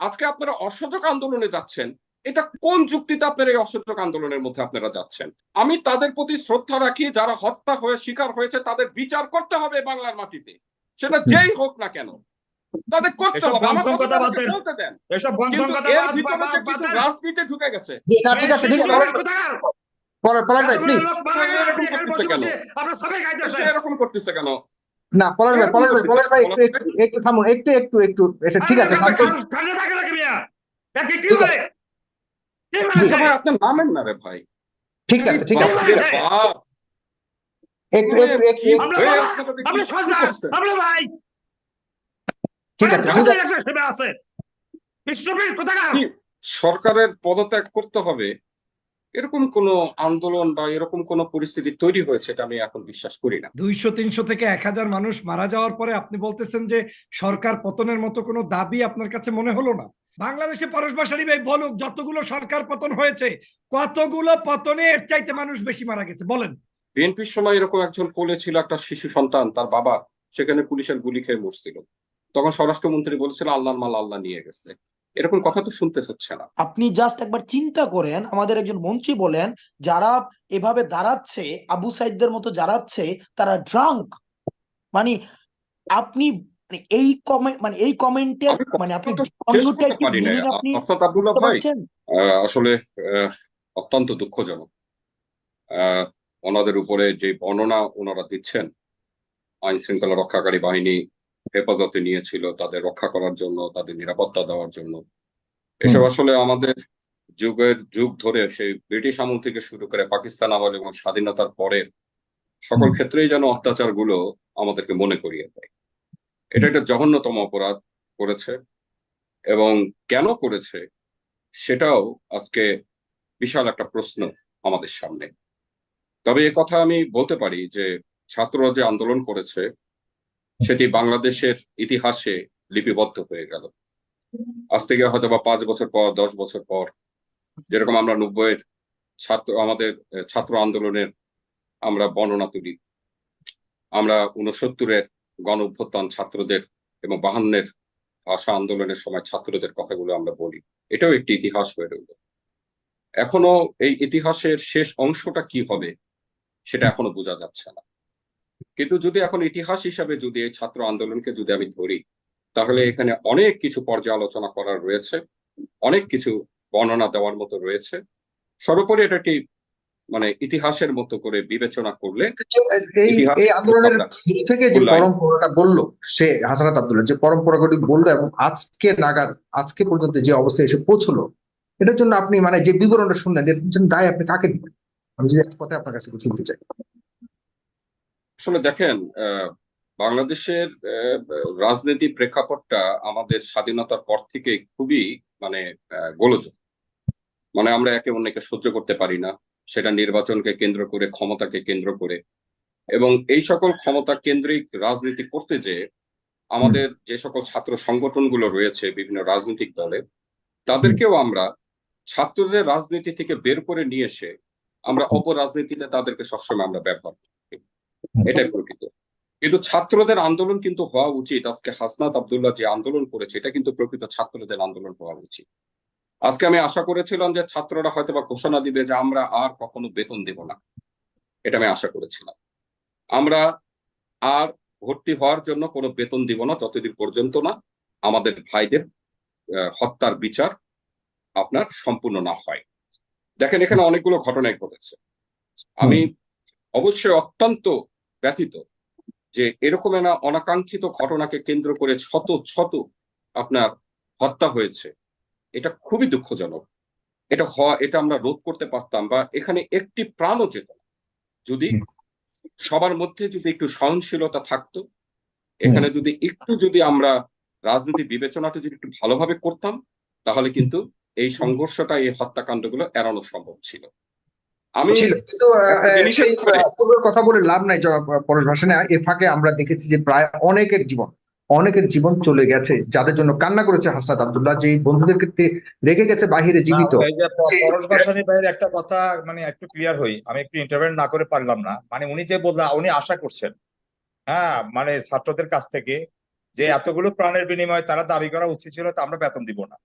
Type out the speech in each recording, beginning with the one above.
আজকে আপনারা অসহযোগ আন্দোলনে যাচ্ছেন এটা কোন যুক্তিতে আপনারা এই অসহযোগ আন্দোলনের মধ্যে আপনারা যাচ্ছেন? আমি তাদের প্রতি শ্রদ্ধা রাখি যারা হত্যা হয়ে শিকার হয়েছে তাদের বিচার করতে হবে বাংলার মাটিতে। সেটা যেই হোক না কেন তাদের করতে হবে। বলতে দেন। এসব কিন্তু বংশগত এর ভিতরে যে কিছু রাজনীতি ঢুকে গেছে ঠিক আছে ঠিক আছে। এরকম করতেছে কেন? না পলাশ ভাই পলাশ ভাই পলাশ ভাই একটু একটু একটু থামুন একটু একটু একটু এটা ঠিক আছে ঠিক বলে? কি বলে জি। সে? ভাই আপনি নামেন না রে ভাই। ঠিক আছে ঠিক আছে একটু একটু একটু। ঠিক আছে ঠিক আছে। আছে। সরকারের পদত্যাগ করতে হবে? এরকম কোন আন্দোলন বা এরকম কোন পরিস্থিতি তৈরি হয়েছে এটা আমি এখন বিশ্বাস করি না। দুইশো তিনশো থেকে এক হাজার মানুষ মারা যাওয়ার পরে আপনি বলতেছেন যে সরকার পতনের মতো কোনো দাবি আপনার কাছে মনে হলো না। বাংলাদেশে পরশ বাসারি ভাই বলুক যতগুলো সরকার পতন হয়েছে কতগুলো পতনে এর চাইতে মানুষ বেশি মারা গেছে বলেন। বিএনপির সময় এরকম একজন কোলে ছিল একটা শিশু সন্তান তার বাবা সেখানে পুলিশের গুলি খেয়ে মরছিল। তখন স্বরাষ্ট্রমন্ত্রী বলছিল আল্লাহর মাল আল্লাহ নিয়ে গেছে। এরকম কথা তো শুনতে হচ্ছে না। আপনি জাস্ট একবার চিন্তা করেন আমাদের একজন মন্ত্রী বলেন যারা এভাবে দাঁড়াচ্ছে আবু সাইদদের মতো দাঁড়াচ্ছে তারা ড্রাঙ্ক মানে আপনি মানে এই কমেন্ট মানে এই কমেন্টের আমি মানে আপনি অর্থাৎ আব্দুল্লাহ ভাই আসলে অত্যন্ত দুঃখজনক। আহ, ওনাদের উপরে যে বর্ণনা ওনারা দিচ্ছেন আইন শৃঙ্খলা রক্ষাকারী বাহিনী হেফাজতে নিয়েছিল তাদের রক্ষা করার জন্য তাদের নিরাপত্তা দেওয়ার জন্য। এসব আসলে আমাদের যুগের যুগ ধরে সেই ব্রিটিশ আমল থেকে শুরু করে পাকিস্তান আমল এবং স্বাধীনতার পরের সকল ক্ষেত্রেই যেন অত্যাচারগুলো আমাদেরকে মনে করিয়ে দেয়। এটা একটা জঘন্যতম অপরাধ করেছে এবং কেন করেছে সেটাও আজকে বিশাল একটা প্রশ্ন আমাদের সামনে। তবে এ কথা আমি বলতে পারি যে ছাত্ররা যে আন্দোলন করেছে সেটি বাংলাদেশের ইতিহাসে লিপিবদ্ধ হয়ে গেল। আজ থেকে হয়তো বা পাঁচ বছর পর, দশ বছর পর, যেরকম আমরা নব্বইয়ের ছাত্র, আমাদের ছাত্র আন্দোলনের আমরা বর্ণনা তুলি, আমরা উনসত্তরের গণ অভ্যুত্থান ছাত্রদের এবং বাহান্নের ভাষা আন্দোলনের সময় ছাত্রদের কথাগুলো আমরা বলি। এটাও একটি ইতিহাস হয়ে রইল। এখনও এই ইতিহাসের শেষ অংশটা কি হবে, সেটা এখনও বোঝা যাচ্ছে না। কিন্তু যদি এখন ইতিহাস হিসাবে যদি এই ছাত্র আন্দোলনকে যদি আমি ধরি তাহলে এখানে অনেক কিছু পর্যালোচনা করার রয়েছে অনেক কিছু বর্ণনা দেওয়ার মতো রয়েছে। সর্বোপরি এটা একটি মানে ইতিহাসের মতো করে বিবেচনা করলে এই এই আন্দোলনের শুরু থেকে যে পরম্পরাটা বলল সে হাসানাত আব্দুল্লাহ যে পরম্পরাগুলি বলল এবং আজকে নাগাদ আজকে পর্যন্ত যে অবস্থায় এসে পৌঁছলো এটার জন্য আপনি মানে যে বিবরণটা শুনলেন এর জন্য দায় আপনি কাকে দিবেন? আমি যদি একটা কথা আপনার কাছে শুনতে চাই। আসলে দেখেন বাংলাদেশের রাজনীতি প্রেক্ষাপটটা আমাদের স্বাধীনতার পর থেকে খুবই মানে গোলযোগ। মানে আমরা একে অন্যকে সহ্য করতে পারি না, সেটা নির্বাচনকে কেন্দ্র করে, ক্ষমতাকে কেন্দ্র করে। এবং এই সকল ক্ষমতা কেন্দ্রিক রাজনীতি করতে যে, আমাদের যে সকল ছাত্র সংগঠনগুলো রয়েছে, বিভিন্ন রাজনৈতিক দলে, তাদেরকেও আমরা ছাত্রদের রাজনীতি থেকে বের করে নিয়ে এসে আমরা অপরাজনীতিতে তাদেরকে সবসময় আমরা ব্যবহার করি। এটাই প্রকৃত। কিন্তু ছাত্রদের আন্দোলন কিন্তু হওয়া উচিত। আজকে হাসনাত আবদুল্লাহ যে আন্দোলন করেছে এটা কিন্তু প্রকৃত ছাত্রদের আন্দোলন হওয়া উচিত। আজকে আমি আশা করেছিলাম যে ছাত্ররা হয়তো বা ঘোষণা দিবে যে আমরা আর কখনো বেতন দেব না। এটা আমি আশা করেছিলাম। আমরা আর ভর্তি হওয়ার জন্য কোনো বেতন দিব না যতদিন পর্যন্ত না আমাদের ভাইদের হত্যার বিচার আপনার সম্পূর্ণ না হয়। দেখেন এখানে অনেকগুলো ঘটনাই ঘটেছে। আমি অবশ্যই অত্যন্ত ব্যথিত যে এরকম একটা অনাকাঙ্ক্ষিত ঘটনাকে কেন্দ্র করে শত শত আপনার হত্যা হয়েছে এটা খুবই দুঃখজনক। এটা হওয়া এটা আমরা রোধ করতে পারতাম বা এখানে একটি প্রাণও যেত না। যদি সবার মধ্যে যদি একটু সহনশীলতা থাকতো এখানে যদি একটু যদি আমরা রাজনীতি বিবেচনাটা যদি একটু ভালোভাবে করতাম তাহলে কিন্তু এই সংঘর্ষটা এই হত্যাকাণ্ডগুলো এড়ানো সম্ভব ছিল। আমি কিন্তু পূর্বের কথা বলে লাভ নাই জনাব পরশ ভাসানে এ ফাঁকে আমরা দেখেছি যে প্রায় অনেকের জীবন অনেকের জীবন চলে গেছে যাদের জন্য কান্না করেছে হাসনাত আব্দুল্লাহ যে বন্ধুদের ক্ষেত্রে রেখে গেছে বাহিরে জীবিত। একটা কথা মানে একটু ক্লিয়ার হই। আমি একটু ইন্টারভেন না করে পারলাম না। মানে উনি যে বললেন উনি আশা করছেন। হ্যাঁ মানে ছাত্রদের কাছ থেকে যে এতগুলো প্রাণের বিনিময়ে তারা দাবি করা উচিত ছিল তা আমরা বেতন দিব না।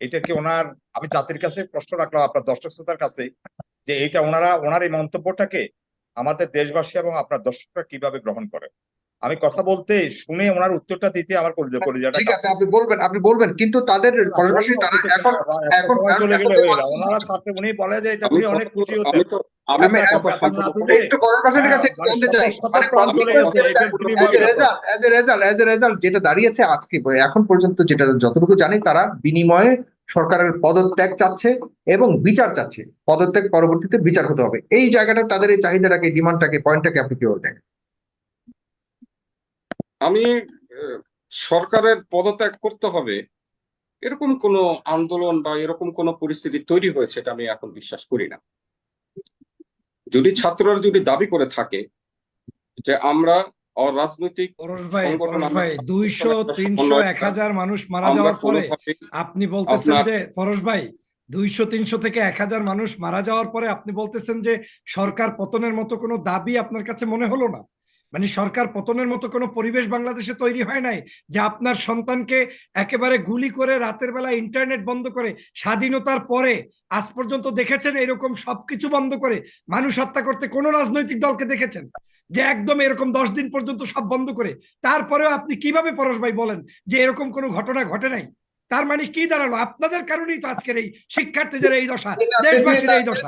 এটা কি ওনার আমি জাতির কাছে প্রশ্ন রাখলাম আপনার দর্শক শ্রোতার কাছে। যে এটা ওনারা ওনার এই মন্তব্যটাকে আমাদের দেশবাসী এবং আপনার দর্শকরা কীভাবে গ্রহণ করে? আমি কথা বলতে শুনে ওনার উত্তরটা দিতে আমার কলিজা কলিজাটা ঠিক আছে আপনি বলবেন আপনি বলবেন কিন্তু তাদের পাশাপাশি তারা এখন এখন- চলে গেলে এখন হয়ে তো যায়। ওনারা ছাত্র উনি বলে যে এটা উনি অনেক খুশি হতেন আমি তো আমি আমি তো কথা এখন না সম্পূর্ণ তুলে- একটু কর্মবাসীর কাছে একটু মানে চাই। মানে যেটা দাঁড়িয়েছে আজকে এখন পর্যন্ত যেটা যতটুকু জানি তারা বিনিময়ে সরকারের পদত্যাগ চাচ্ছে এবং বিচার চাচ্ছে। পদত্যাগ পরবর্তীতে বিচার হতে হবে। এই জায়গাটা তাদের এই চাহিদাটাকে ডিমান্ডটাকে, পয়েন্টটাকে আপনি কীভাবে দেখেন আমি সরকারের পদত্যাগ করতে হবে, এরকম কোনো আন্দোলন বা এরকম কোনো পরিস্থিতি তৈরি হয়েছে এটা আমি এখন বিশ্বাস করি না। যদি ছাত্ররা যদি দাবি করে থাকে যে আমরা অরাজনৈতিক ভাই দুইশো তিনশো এক হাজার মানুষ মারা যাওয়ার পরে আপনি বলতেছেন যে পরশ ভাই দুইশো তিনশো থেকে এক হাজার মানুষ মারা যাওয়ার পরে আপনি বলতেছেন যে সরকার পতনের মতো কোনো দাবি আপনার কাছে মনে হলো না? মানে সরকার পতনের মতো কোনো পরিবেশ বাংলাদেশে তৈরি হয় নাই যে আপনার সন্তানকে একেবারে গুলি করে রাতের বেলা ইন্টারনেট বন্ধ করে স্বাধীনতার পরে আজ পর্যন্ত দেখেছেন এরকম সবকিছু বন্ধ করে মানুষ হত্যা করতে কোন রাজনৈতিক দলকে দেখেছেন? যে একদম এরকম দশ দিন পর্যন্ত সব বন্ধ করে তারপরেও আপনি কীভাবে পরশ ভাই বলেন যে এরকম কোনো ঘটনা ঘটে নাই? তার মানে কি দাঁড়াল? আপনাদের কারণেই তো আজকের এই শিক্ষার্থীদের এই দশা দেশবাসীর এই দশা।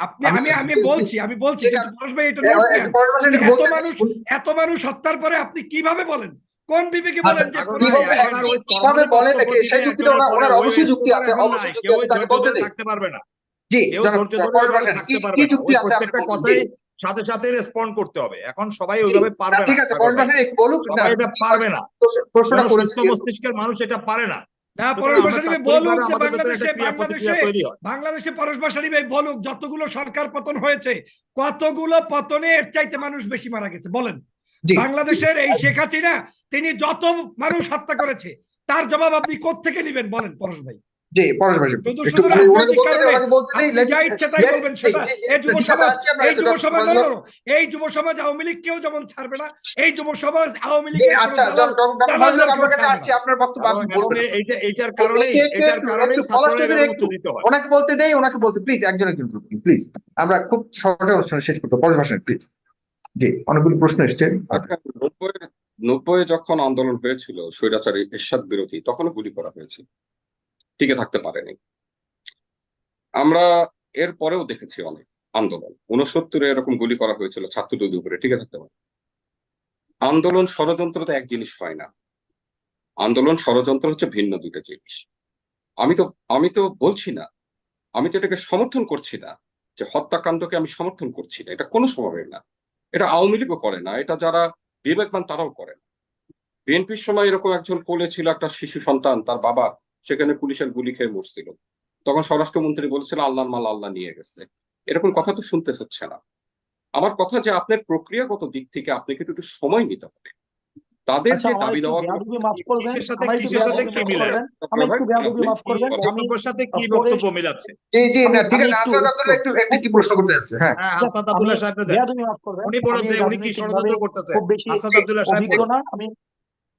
আপনি আমি আমি বলছি। আমি বলছি কিন্তু পরশ ভাই এটা এত মানুষ এত মানুষ হত্যার পরে আপনি কীভাবে বলেন? কোন বিবেকে আচ্ছা, বলেন যে কিভাবে- বলেন নাকি? সেই যুক্তিটা ওনার- ওনার অবশ্যই যুক্তি আছে, অবশ্যই যুক্তি আছে, তাকে বলতে থাকতে পারবে না। জি কি। যুক্তি আছে? আপনি কথাই সাথে সাথে রেসপন্ড করতে হবে। এখন সবাই ওইভাবে পারবে না, ঠিক আছে বলুক না এটা পারবে না। প্রশ্নটা করেছে মস্তিষ্কের মানুষ এটা পারে না। না পরশ ভাই বলুক যে বাংলাদেশে বাংলাদেশে বাংলাদেশে ভাই বলুক যতগুলো সরকার পতন হয়েছে কতগুলো পতনে এর চাইতে মানুষ বেশি মারা গেছে বলেন। বাংলাদেশের এই শেখ হাসিনা তিনি যত মানুষ হত্যা করেছে তার জবাব আপনি কোত্থেকে নেবেন বলেন পরশ ভাই? জি একটু যা ইচ্ছা তাই বলবেন সেটা এই যুব ঠিক আছে, সমাজ আমরা এই যুব সমাজ কথা no, বলব। no, no, এই যুব সমাজ আওয়ামী লীগ কেউ যেমন ছাড়বে না এই যুব সমাজ আওয়ামী আচ্ছা আপনার কাছে আসছি আপনার বক্তব্য আপনি বলবেন। এইটা এইটার এটার একটু দিতে হয়। ওনাকে বলতে দেই ওনাকে বলতে প্লিজ একজন একজন প্লিজ আমরা খুব সহজে অনুষ্ঠান শেষ করতে পরের ভাষণ প্লিজ জি অনেকগুলো প্রশ্ন এসছে। আচ্ছা, নব্বই যখন আন্দোলন হয়েছিল স্বৈরাচারী এরশাদ বিরোধী তখনও গুলি করা হয়েছিল টিকে থাকতে পারেনি। আমরা এর পরেও দেখেছি অনেক আন্দোলন। উনসত্তরে এরকম গুলি করা হয়েছিল ছাত্রদের উপরে, টিকে থাকতে পারে আন্দোলন ষড়যন্ত্র তো এক জিনিস হয় না। আন্দোলন ষড়যন্ত্র হচ্ছে ভিন্ন দুটো জিনিস। আমি তো আমি তো বলছি না, আমি তো এটাকে সমর্থন করছি না যে হত্যাকাণ্ডকে আমি সমর্থন করছি না। এটা কোনো সময় না। এটা আওয়ামী লীগও করে না। এটা যারা বিবেকবান তারাও করে না। বিএনপির সময় এরকম একজন কোলে ছিল একটা শিশু সন্তান, তার বাবা সেখানে পুলিশের গুলি খেয়ে মরছিল। তখন স্বরাষ্ট্রমন্ত্রী বলছিল আল্লাহর মাল আল্লাহ নিয়ে গেছে। এরকম কথা তো শুনতে হচ্ছে না। আমার কথা যে আপনার প্রক্রিয়াগত দিক থেকে আপনাকে একটু একটু সময় নিতে হবে। তাদের আচ্ছা যে দাবি দেওয়া বেয়াদবি মাফ করবেন কিসের সাথে- আমার একটু কিসের সাথে বেয়াদবি কি মাফ মিলে? করবেন আমি একটু বেয়াদবি মাফ করবেন। আমি বক্তব্যের সাথে কি ডক্টরের- বক্তব্য মিলাচ্ছে? জি জি না ঠিক আছে একটু- আব্দুল্লাহ একটু একটু কি প্রশ্ন করতে যাচ্ছে? হ্যাঁ। আব্দুল্লাহ সাহেব দেন। বেয়াদবি মাফ করবেন। উনি আমি উনি কি ষড়যন্ত্র করতেছে? খুব আব্দুল্লাহ সাহেব আমি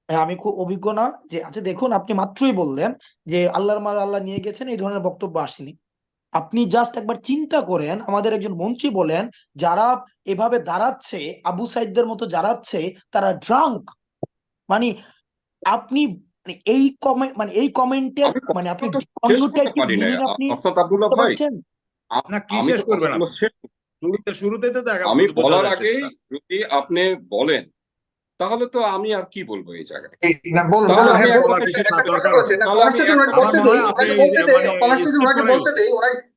আমি খুব অভিজ্ঞ না যে আচ্ছা দেখুন আপনি মাত্রই বললেন যে আল্লাহর মাল আল্লাহ নিয়ে গেছেন এই ধরনের বক্তব্য আসেনি। আপনি জাস্ট একবার চিন্তা করেন আমাদের একজন মন্ত্রী বলেন যারা এভাবে দাঁড়াচ্ছে আবু সাইদদের মতো দাঁড়াচ্ছে তারা ড্রাঙ্ক মানে আপনি মানে এই কমেন্ট মানে এই কমেন্টের আমি মানে আপনি আপনি আব্দুল্লাহ ভাই পারছেন? কি শেষ করবেন? শুরুতে শুরুতে তো দেখা আমি বলার আগেই যদি আপনি বলেন তাহলে তো আমি আর কি বলব এই জায়গায়? একটা প্রশ্ন করেছে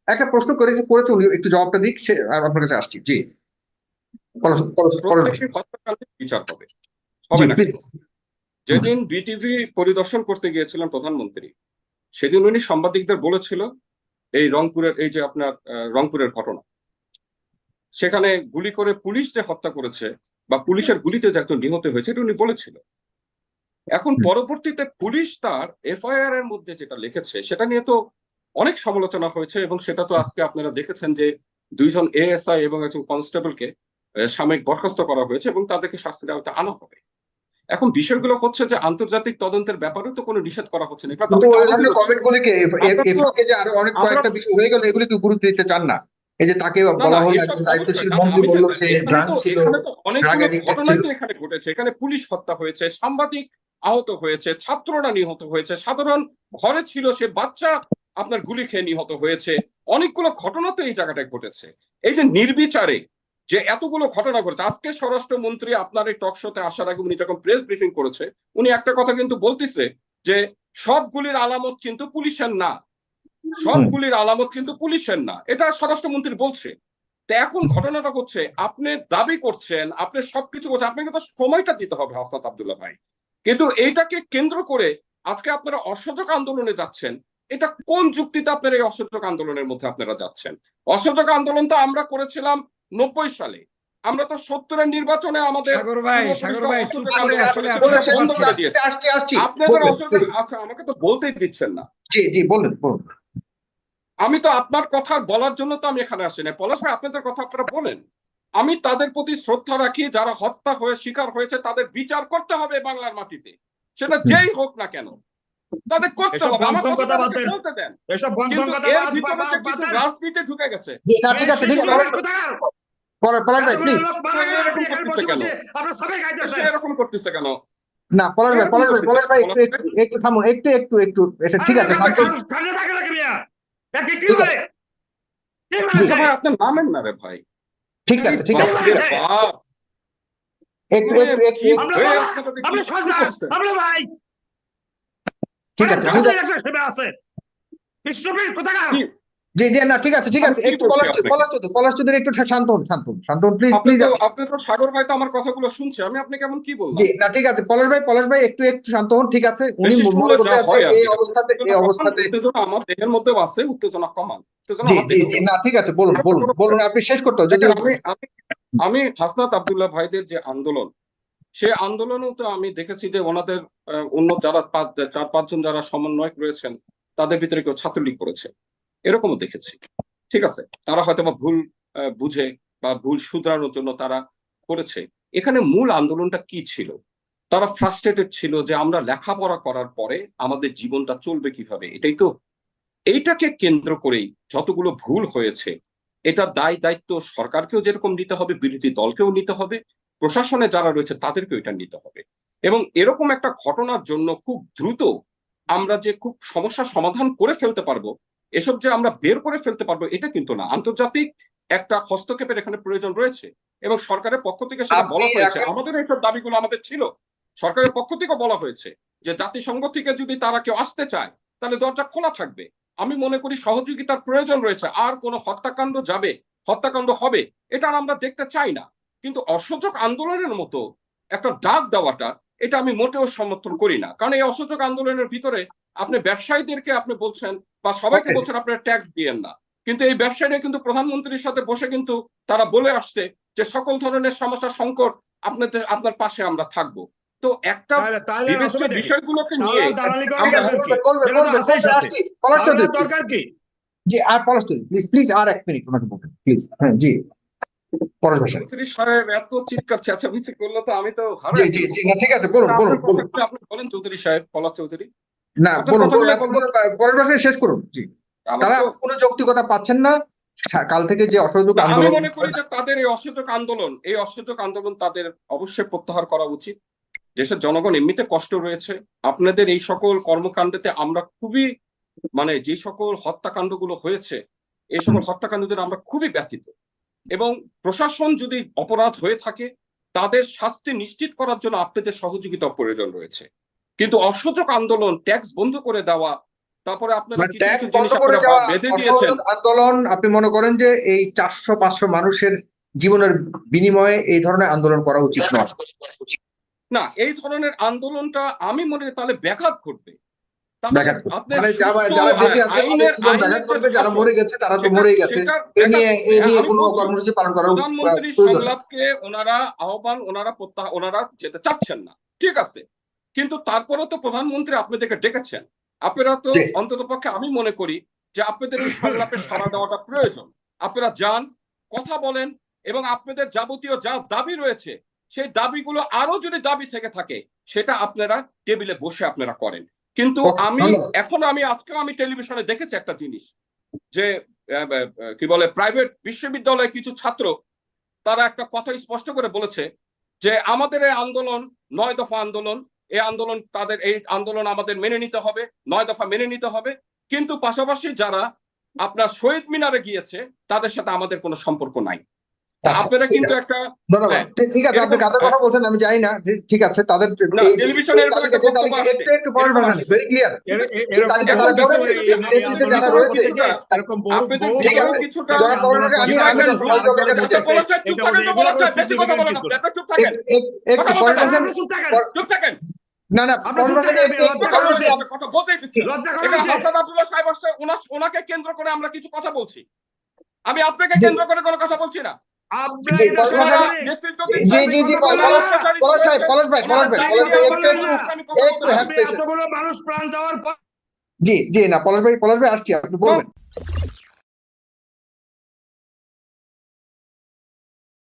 একটা প্রশ্ন করেছে করেছে উনি একটু জবাবটা দিক সে আপনার কাছে আসছি জি। বিচার হবে। হবে না যেদিন বিটিভি পরিদর্শন করতে গিয়েছিলেন প্রধানমন্ত্রী সেদিন উনি সাংবাদিকদের বলেছিল এই রংপুরের এই যে আপনার রংপুরের ঘটনা। সেখানে গুলি করে পুলিশ যে হত্যা করেছে বা পুলিশের গুলিতে যে একজন নিহত হয়েছে এটা উনি বলেছিল। এখন পরবর্তীতে পুলিশ তার এফআইআর এর মধ্যে যেটা লিখেছে সেটা নিয়ে তো অনেক সমালোচনা হয়েছে এবং সেটা তো আজকে আপনারা দেখেছেন যে দুইজন এএসআই এবং একজন কনস্টেবলকে সাময়িক বরখাস্ত করা হয়েছে এবং তাদেরকে শাস্তির আওতায় আনা হবে। এখন বিষয়গুলো হচ্ছে যে আন্তর্জাতিক তদন্তের ব্যাপারে তো কোনো নিষেধ করা হচ্ছে না। এগুলো কিন্তু তাদের ওই কারণ ধরনের হচ্ছে- কমেন্ট গুলিকে আমরা তো- এফআকে যে আরও অনেক কয়েকটা বিষয় হয়ে গেল এগুলি কি গুরুত্ব দিতে চান না। এই যে তাকে বলা হলো একজন দায়িত্বশীল মন্ত্রী বলল সে ড্রাঙ্ক ছিল এখানে ঘটনাই তো ঘটেছে। এখানে পুলিশ হত্যা হয়েছে সাংবাদিক আহত হয়েছে ছাত্ররা নিহত হয়েছে সাধারণ ঘরে ছিল সে বাচ্চা আপনার গুলি খেয়ে নিহত হয়েছে। অনেকগুলো ঘটনা তো এই জায়গাটায় ঘটেছে। এই যে নির্বিচারে যে এতগুলো ঘটনা ঘটেছে আজকে স্বরাষ্ট্রমন্ত্রী আপনার এই টক শোতে আসার আগে উনি যখন প্রেস ব্রিফিং করেছে উনি একটা কথা কিন্তু বলতেছে যে সবগুলির আলামত কিন্তু পুলিশের না। সবগুলির আলামত কিন্তু পুলিশের না। এটা স্বরাষ্ট্রমন্ত্রী বলছে। তো এখন ঘটনাটা হচ্ছে আপনি দাবি করছেন আপনি সবকিছু করছেন আপনাকে তো সময়টা দিতে হবে হাসনাত আব্দুল্লাহ ভাই। কিন্তু এইটাকে কেন্দ্র করে আজকে আপনারা অসহযোগ আন্দোলনে যাচ্ছেন। এটা কোন যুক্তিতে আপনারা এই অসহযোগ আন্দোলনের মধ্যে আপনারা যাচ্ছেন? অসহযোগ আন্দোলন তো আমরা করেছিলাম নব্বই সালে। আমরা তো সত্তরের নির্বাচনে আমাদের আপনাদের অসহযোগ আচ্ছা আমাকে তো বলতেই দিচ্ছেন না। জি জি বলেন বলুন। আমি তো আপনার কথা বলার জন্য তো আমি এখানে আসি না পলাশ ভাই আপনাদের কথা আপনারা বলেন আমি তাদের প্রতি শ্রদ্ধা রাখি যারা হত্যা হয়ে শিকার হয়েছে তাদের বিচার করতে হবে বাংলার মাটিতে সেটা যেই হোক না কেন তাদের করতে হবে আমার কথা। বলতে দেন কিন্তু এর ভিতরে যে কিছু রাজনীতি ঢুকে গেছে না ঠিক আছে ঠিক আছে পলাশ- পলাশ পলাশ ভাই প্লিজ এরকম করতেছে কেন সে এরকম করতেছে কেন না পলাশ ভাই পলাশ ভাই পলাশ ভাই একটু একটু একটু থামুন একটু একটু একটু ঠিক আছে আপনি নামেন না রে ভাই। ঠিক আছে ঠিক আছে ঠিক আছে। বাপ, একটু একটু একটু। একটু- আমরা ভাই, আপনারা যে কি শুরু করছেন? ঠিক আছে ঠিক আছে? জি জি না ঠিক আছে ঠিক আছে একটু পলাশ পলাশ চৌধুরী পলাশ চৌধুরী একটু শান্ত হন শান্ত হন শান্ত হন প্লিজ প্লিজ আপনি তো সাগর ভাই তো আমার কথাগুলো শুনছে আমি আপনাকে এমন কি বললাম? জি না ঠিক আছে পলাশ ভাই পলাশ ভাই একটু একটু শান্ত হন ঠিক আছে উনি মনে করতে আছে এই অবস্থাতে এই অবস্থাতে উত্তেজনা আমার দেহের মধ্যেও আছে উত্তেজনা কমান। জি জি মধ্যে না ঠিক আছে বলুন বলুন বলুন আপনি শেষ করতে যদি আমি আমি হাসনাত আব্দুল্লাহ ভাইদের যে আন্দোলন সে আন্দোলনেও তো আমি দেখেছি যে ওনাদের অন্য যারা চার পাঁচজন যারা সমন্বয়ক রয়েছেন তাদের ভিতরে কেউ ছাত্রলীগ করেছে। এরকমও দেখেছি। ঠিক আছে, তারা হয়তো বা ভুল বুঝে বা ভুল শুধরানোর জন্য তারা করেছে। এখানে মূল আন্দোলনটা কি ছিল? তারা ফ্রাস্ট্রেটেড ছিল যে আমরা লেখাপড়া করার পরে আমাদের জীবনটা চলবে কীভাবে? এটাই তো, এইটাকে কেন্দ্র করেই যতগুলো ভুল হয়েছে, এটা দায় দায়িত্ব সরকারকেও যেরকম নিতে হবে, বিরোধী দলকেও নিতে হবে, প্রশাসনে যারা রয়েছে তাদেরকেও এটা নিতে হবে। এবং এরকম একটা ঘটনার জন্য খুব দ্রুত আমরা যে খুব সমস্যার সমাধান করে ফেলতে পারব এসব যে আমরা বের করে ফেলতে পারব এটা কিন্তু না। আন্তর্জাতিক একটা হস্তক্ষেপের এখানে প্রয়োজন রয়েছে এবং সরকারের পক্ষ থেকে সেটা বলা হয়েছে। আমাদের এইসব দাবিগুলো আমাদের ছিল। সরকারের পক্ষ থেকে বলা হয়েছে যে জাতিসংঘ থেকে যদি তারা কেউ আসতে চায় তাহলে দরজা খোলা থাকবে। আমি মনে করি সহযোগিতার প্রয়োজন রয়েছে। আর কোনো হত্যাকাণ্ড যাবে হত্যাকাণ্ড হবে এটা আমরা দেখতে চাই না। কিন্তু অসহযোগ আন্দোলনের মতো একটা ডাক দেওয়াটা এটা আমি মোটেও সমর্থন করি না। কারণ এই অসহযোগ আন্দোলনের ভিতরে আপনি ব্যবসায়ীদেরকে আপনি বলছেন বা সবাইকে বলছেন আপনারা ট্যাক্স দিয়েন না। কিন্তু এই ব্যবসায়ীরা কিন্তু প্রধানমন্ত্রীর সাথে বসে কিন্তু তারা বলে আসছে যে সকল ধরনের সমস্যা সংকট আপনাদের আপনার পাশে আমরা থাকব। তো একটা বিষয়গুলোকে নিয়ে। দরকার কি? জি আর পলাশ প্লিজ প্লিজ আর এক মিনিট ওনাকে বলবেন প্লিজ হ্যাঁ জি। পলাশ ভাষা মন্ত্রী সাহেব এত চিৎকার চেঁচামেচি করলে তো আমি তো জি জি জি না ঠিক আছে বলুন বলুন বলুন। আপনি বলেন চৌধুরী সাহেব পলাশ চৌধুরী। না বলুন শেষ করুন জি। তারা কোনো যৌক্তিকতা পাচ্ছেন না। কাল থেকে যে অসহযোগ আমি আন্দোলন মনে করি যে তাদের এই অসহযোগ আন্দোলন এই অসহযোগ আন্দোলন তাদের অবশ্যই প্রত্যাহার করা উচিত। দেশের জনগণ এমনিতে কষ্ট রয়েছে। আপনাদের এই সকল কর্মকাণ্ডেতে আমরা খুবই মানে যে সকল হত্যাকাণ্ডগুলো হয়েছে এই সকল হত্যাকাণ্ডদের আমরা খুবই ব্যথিত। এবং প্রশাসন যদি অপরাধ হয়ে থাকে তাদের শাস্তি নিশ্চিত করার জন্য আপনাদের সহযোগিতা প্রয়োজন রয়েছে। কিন্তু অসহযোগ আন্দোলন ট্যাক্স বন্ধ করে দেওয়া তারপরে আপনারা মানে ট্যাক্স বন্ধ করে যাওয়া বেঁধে দিয়েছেন। অসহযোগ আন্দোলন আপনি মনে করেন যে এই চারশো পাঁচশো মানুষের জীবনের বিনিময়ে এই ধরনের আন্দোলন করা উচিত নয়? না এই ধরনের আন্দোলনটা আমি মনে করি তাহলে ব্যাঘাত ঘটবে। যারা সুষ্ঠু বেঁচে আছে তাদের জীবন ব্যাঘাত করবে যারা মরে গেছে তারা তো সেটা- গেছে। এ নিয়ে এ নিয়ে কোনো কর্মসূচি পালন করা প্রধানমন্ত্রী প্রয়োজন সংলাপকে ওনারা আহ্বান ওনারা প্রত্যাহ ওনারা যেতে চাচ্ছেন না। ঠিক আছে। কিন্তু তারপরেও তো প্রধানমন্ত্রী আপনাদেরকে ডেকেছেন। আপনারা তো। অন্তত পক্ষে আমি মনে করি যে আপনাদের এই সংলাপে সাড়া দেওয়াটা প্রয়োজন। আপনারা যান কথা বলেন এবং আপনাদের যাবতীয় যা দাবি রয়েছে সেই দাবিগুলো আরও যদি দাবি থেকে থাকে সেটা আপনারা টেবিলে বসে আপনারা করেন। কিন্তু আমি। এখন আমি আজকেও আমি টেলিভিশনে দেখেছি একটা জিনিস যে কি বলে প্রাইভেট বিশ্ববিদ্যালয়ে কিছু ছাত্র তারা একটা কথা স্পষ্ট করে বলেছে যে আমাদের এই আন্দোলন নয় দফা আন্দোলন এই আন্দোলন তাদের এই আন্দোলন আমাদের মেনে নিতে হবে নয় দফা মেনে নিতে হবে কিন্তু পাশাপাশি যারা আপনার শহীদ মিনারে গিয়েছে তাদের সাথে আমাদের কোনো সম্পর্ক নাই আপনারা কিন্তু একটা ধন্যবাদ হ্যাঁ। ঠিক- আছে আপনি কাদের কথা বলছেন আমি জানি না ঠিক- আছে তাদের একটা একটু ভাষা ভেরি ক্লিয়ার যারা রয়েছে, এরকম যারা আমি আমি একটু ভাষা চুপ থাকেন। না না ওনাকে কেন্দ্র করে আমরা কিছু কথা বলছি আমি আপনাকে কেন্দ্র করে কোনো কথা বলছি। না জি, জি জি পলাশ পলাশ সাহেব পলাশ ভাই পলাশ ভাই পলাশ ভাই একটু একটু হ্যাভ পেশেন্স মানুষ প্রাণ যাওয়ার জি জি না পলাশ ভাই পলাশ ভাই আসছি আপনি বলবেন।